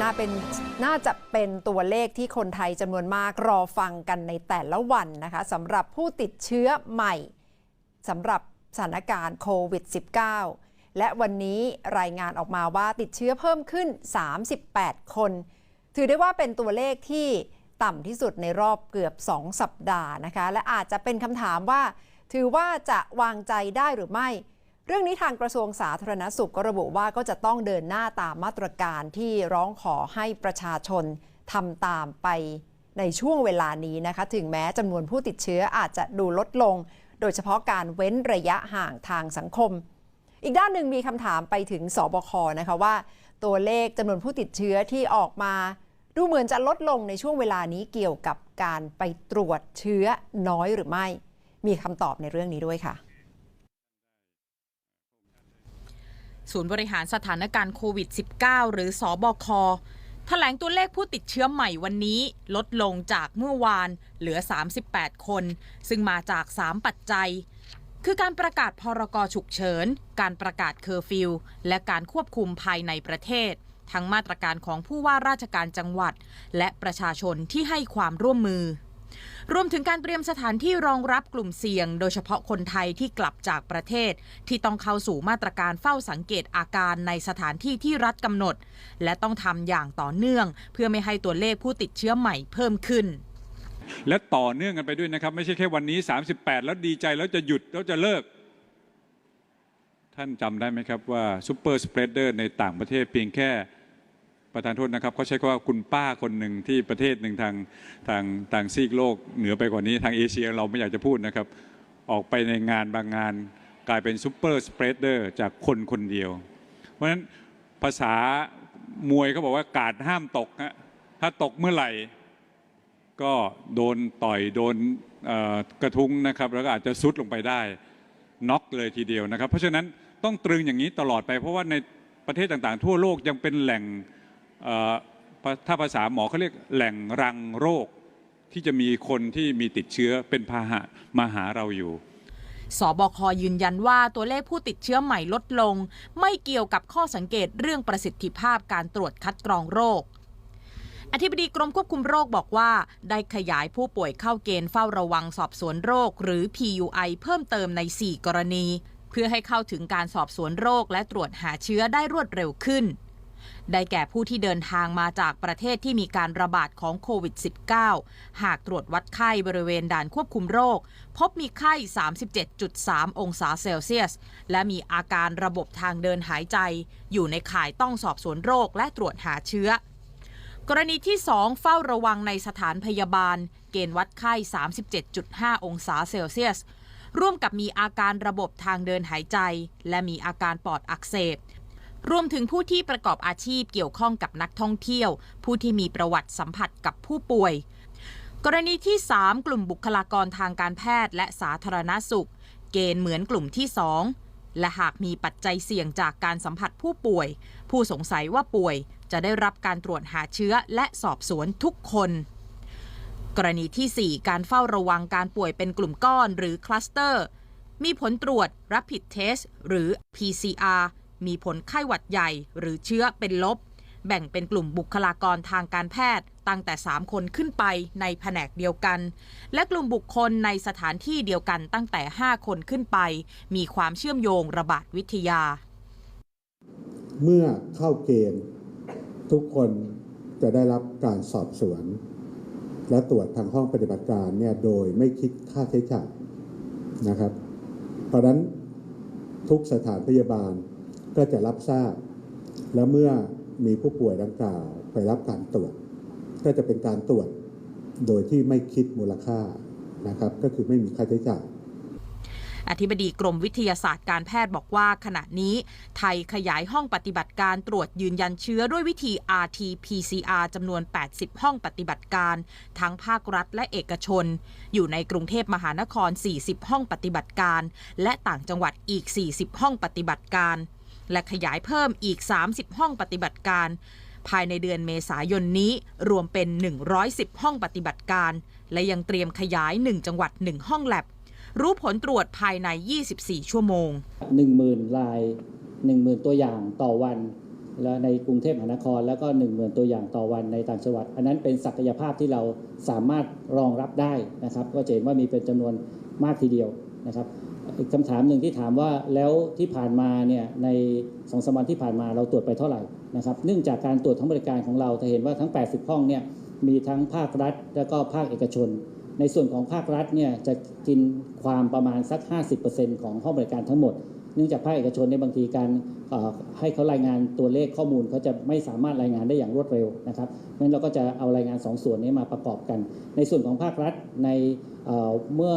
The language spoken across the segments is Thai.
น่าเป็นน่าจะเป็นตัวเลขที่คนไทยจำนวนมากรอฟังกันในแต่ละวันนะคะสำหรับผู้ติดเชื้อใหม่สำหรับสถานการณ์โควิด -19 และวันนี้รายงานออกมาว่าติดเชื้อเพิ่มขึ้น 38 คน ถือได้ว่าเป็นตัวเลขที่ต่ำที่สุดในรอบเกือบ 2 สัปดาห์นะคะ และอาจจะเป็นคำถามว่า ถือว่าจะวางใจได้หรือไม่ เรื่องนี้ทางกระทรวงสาธารณสุขก็ระบุว่าก็จะต้องเดินหน้าตามมาตรการที่ร้องขอให้ประชาชนทำตามไปในช่วงเวลานี้นะคะ ถึงแม้จำนวนผู้ติดเชื้ออาจจะดูลดลง โดยเฉพาะการเว้นระยะห่างทางสังคม อีกด้านหนึ่งมีคำถามไปถึงสบคนะคะว่า ตัวเลขจำนวนผู้ติดเชื้อที่ออกมา ดูเหมือนจะลดลงในช่วงเวลานี้เกี่ยวกับการไปตรวจเชื้อน้อยหรือไม่ มีคำตอบในเรื่องนี้ด้วยค่ะ ศูนย์บริหารสถานการณ์โควิด -19 หรือสอบคแถลงตัวเลขผู้ติดเชื้อใหม่วันนี้ลดลงจากเมื่อวานเหลือ 38 คน ซึ่งมาจาก 3 ปัจจัย คือการประกาศพรกฉุกเฉิน การประกาศเคอร์ฟิว และการควบคุมภายในประเทศ ทั้งมาตรการของผู้ว่าราชการจังหวัด และประชาชนที่ให้ความร่วมมือ รวมถึงการเตรียมสถานที่รองรับกลุ่มเสี่ยง โดยเฉพาะคนไทยที่กลับจากประเทศ ที่ต้องเข้าสู่มาตรการเฝ้าสังเกตอาการในสถานที่ที่รัฐกำหนด และต้องทำอย่างต่อเนื่อง เพื่อไม่ให้ตัวเลขผู้ติดเชื้อใหม่เพิ่มขึ้น และต่อเนื่องกันไปด้วยนะครับ ไม่ใช่แค่วันนี้ 38 แล้วดีใจแล้วจะหยุดแล้วจะเลิก ท่านจำได้ไหมครับว่าซูเปอร์สเปรดเดอร์ในต่างประเทศเพียงแค่ ประธานโทษนะครับเขาใช้คำว่าคุณป้าคนหนึ่งที่ประเทศหนึ่งทางทางทางซีกโลกเหนือไปกว่านี้ทางเอเชียเราไม่อยากจะพูดนะครับ ออกไปในงานบางงานกลายเป็นซูเปอร์สเปรดเดอร์จากคนคนเดียว เพราะฉะนั้นภาษามวยเขาบอกว่ากาดห้ามตกฮะถ้าตกเมื่อไหร่ ก็โดนต่อยโดนกระทุ้งนะครับ แล้วก็อาจจะซุดลงไปได้น็อกเลยทีเดียวนะครับ เพราะฉะนั้นต้องตรึงอย่างนี้ตลอดไปเพราะว่าในประเทศต่างๆ ทั่วโลกยังเป็นแหล่ง ถ้าภาษาหมอเขาเรียกแหล่งรังโรค ที่จะมีคนที่มีติดเชื้อเป็นพาหะมาหาเราอยู่สบคยืนยันว่าตัวเลขผู้ติดเชื้อใหม่ลดลง ไม่เกี่ยวกับข้อสังเกตเรื่องประสิทธิภาพการตรวจคัดกรองโรค อธิบดีกรมควบคุมโรคบอกว่า ได้ขยายผู้ป่วยเข้าเกณฑ์เฝ้าระวังสอบสวนโรค หรือ PUI เพิ่มเติมใน 4 กรณี เพื่อให้เข้าถึงการสอบสวนโรคและตรวจหาเชื้อได้รวดเร็วขึ้น ได้แก่ผู้ที่เดินทางมาจากประเทศที่มีการระบาดของโควิด -19 หากตรวจวัดไข้บริเวณด่านควบคุมโรค พบมีไข้ 37.3 องศาเซลเซียส และมีอาการระบบทางเดินหายใจ อยู่ในข่ายต้องสอบสวนโรคและตรวจหาเชื้อ กรณีที่ 2 เฝ้าระวังในสถานพยาบาล เกณฑ์วัดไข้ 37.5 องศาเซลเซียสร่วมกับมีอาการระบบทางเดินหายใจ และมีอาการปอดอักเสบ รวมถึงผู้ที่ประกอบอาชีพเกี่ยวข้องกับนักท่องเที่ยว ผู้ที่มีประวัติสัมผัสกับผู้ป่วย กรณีที่ 3 กลุ่มบุคลากรทางการแพทย์และสาธารณสุข เกณฑ์เหมือนกลุ่มที่ 2 และหากมีปัจจัยเสี่ยงจากการสัมผัสผู้ป่วย ผู้สงสัยว่าป่วยจะได้รับการตรวจหาเชื้อและสอบสวนทุกคนกรณีที่ 4 การเฝ้าระวังการป่วยเป็นกลุ่มก้อนหรือคลัสเตอร์ มีผลตรวจ Rapid Test หรือ PCR มีผลไข้หวัดใหญ่หรือเชื้อเป็นลบ แบ่งเป็นกลุ่มบุคลากรทางการแพทย์ตั้งแต่ 3 คนขึ้นไปในแผนกเดียวกัน และกลุ่มบุคคลในสถานที่เดียวกันตั้งแต่ 5 คนขึ้นไป มีความเชื่อมโยงระบาดวิทยา เมื่อเข้าเกณฑ์ทุกคนจะได้รับการสอบสวน และตรวจทางห้องปฏิบัติการเนี่ยโดยไม่คิดค่าใช้จ่ายนะครับ เพราะฉะนั้นทุกสถานพยาบาล ก็จะรับทราบ และเมื่อมีผู้ป่วยดังกล่าวไปรับการตรวจ ก็จะเป็นการตรวจโดยที่ไม่คิดมูลค่านะครับ ก็คือไม่มีค่าใช้จ่ายอธิบดีกรมวิทยาศาสตร์การแพทย์บอกว่าขณะนี้ ไทยขยายห้องปฏิบัติการตรวจยืนยันเชื้อด้วยวิธี RT-PCR จำนวน 80 ห้องปฏิบัติการ ทั้งภาครัฐและเอกชน อยู่ในกรุงเทพมหานคร 40 ห้องปฏิบัติการ และต่างจังหวัดอีก 40 ห้องปฏิบัติการ และขยายเพิ่มอีก 30 ห้องปฏิบัติการ ภายในเดือนเมษายนนี้รวมเป็น 110 ห้องปฏิบัติการ และยังเตรียมขยาย 1 จังหวัด 1 ห้องแลบ รู้ผลตรวจภายใน 24 ชั่วโมง 10,000 ลาย 10,000 ตัวอย่างต่อวันและในกรุงเทพมหานครแล้วก็1 0,000ตัวอย่างต่อวันในต่างจังหวัด อันนั้นเป็นศักยภาพที่เราสามารถรองรับได้นะครับ ก็จะเห็นว่ามีเป็นจำนวนมากทีเดียวนะครับ อีกคำถามหนึ่งที่ถามว่าแล้วที่ผ่านมาเนี่ยในสองสามวันที่ผ่านมาเราตรวจไปเท่าไหร่นะครับเนื่องจากการตรวจทั้งบริการของเราจะเห็นว่าทั้ง 80 ห้องเนี่ยมีทั้งภาครัฐ และก็ภาคเอกชน ในส่วนของภาครัฐเนี่ยจะกินความประมาณสัก 50%ของห้องบริการทั้งหมด เนื่องจากภาคเอกชนในบางทีการเอ่อให้เขารายงานตัวเลขข้อมูลเขาจะไม่สามารถรายงานได้อย่างรวดเร็วนะครับเพราะนั้นเราก็จะเอารายงานสองส่วนนี้มาประกอบกัน ในส่วนของภาครัฐในเเมื่อ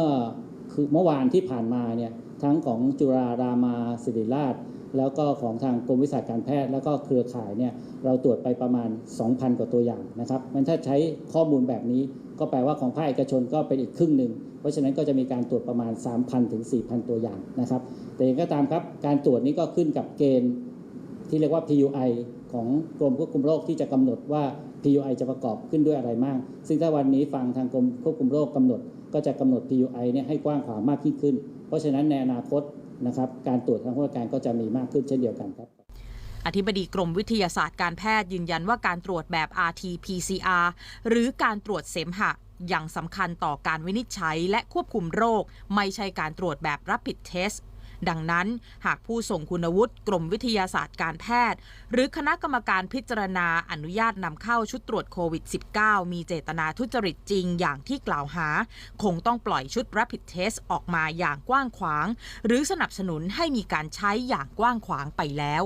คือเมื่อวานที่ผ่านมาเนี่ยทั้งของจุฬารามาศิริราช แล้วก็ของทางกรมวิชาการแพทย์ แล้วก็เครือข่ายเนี่ยเราตรวจไปประมาณ 2,000 กว่าตัวอย่างนะครับมันถ้าใช้ข้อมูลแบบนี้ก็แปลว่าของภาคเอกชนก็เป็นอีกครึ่งหนึ่ง เพราะฉะนั้นก็จะมีการตรวจประมาณ 3,000 ถึง 4,000 ตัวอย่างนะครับ แต่อย่างก็ตามครับ การตรวจนี้ก็ขึ้นกับเกณฑ์ที่เรียกว่า PUI ของกรมควบคุมโรคที่จะกำหนดว่า PUI จะประกอบขึ้นด้วยอะไรมากซึ่งถ้าวันนี้ฟังทางกรมควบคุมโรคกำหนด ก็จะกำหนด PUI เนี่ยให้กว้างขวางมากยิ่งขึ้น เพราะฉะนั้นในอนาคตนะครับการตรวจทางราชการก็จะมีมากขึ้นเช่นเดียวกันครับอธิบดีกรมวิทยาศาสตร์การแพทย์ยืนยันว่าการตรวจแบบ RT-PCR หรือการตรวจเสมหะยังสำคัญต่อการวินิจฉัยและควบคุมโรค ไม่ใช่การตรวจแบบ Rapid Test ดังนั้นหากผู้ส่งคุณวุฒิกรมวิทยาศาสตร์การแพทย์ หรือคณะกรรมการพิจารณาอนุญาตนำเข้าชุดตรวจโควิด -19 มีเจตนาทุจริตจริงอย่างที่กล่าวหา คงต้องปล่อยชุด Rapid Test ออกมาอย่างกว้างขวาง หรือสนับสนุนให้มีการใช้อย่างกว้างขวางไปแล้ว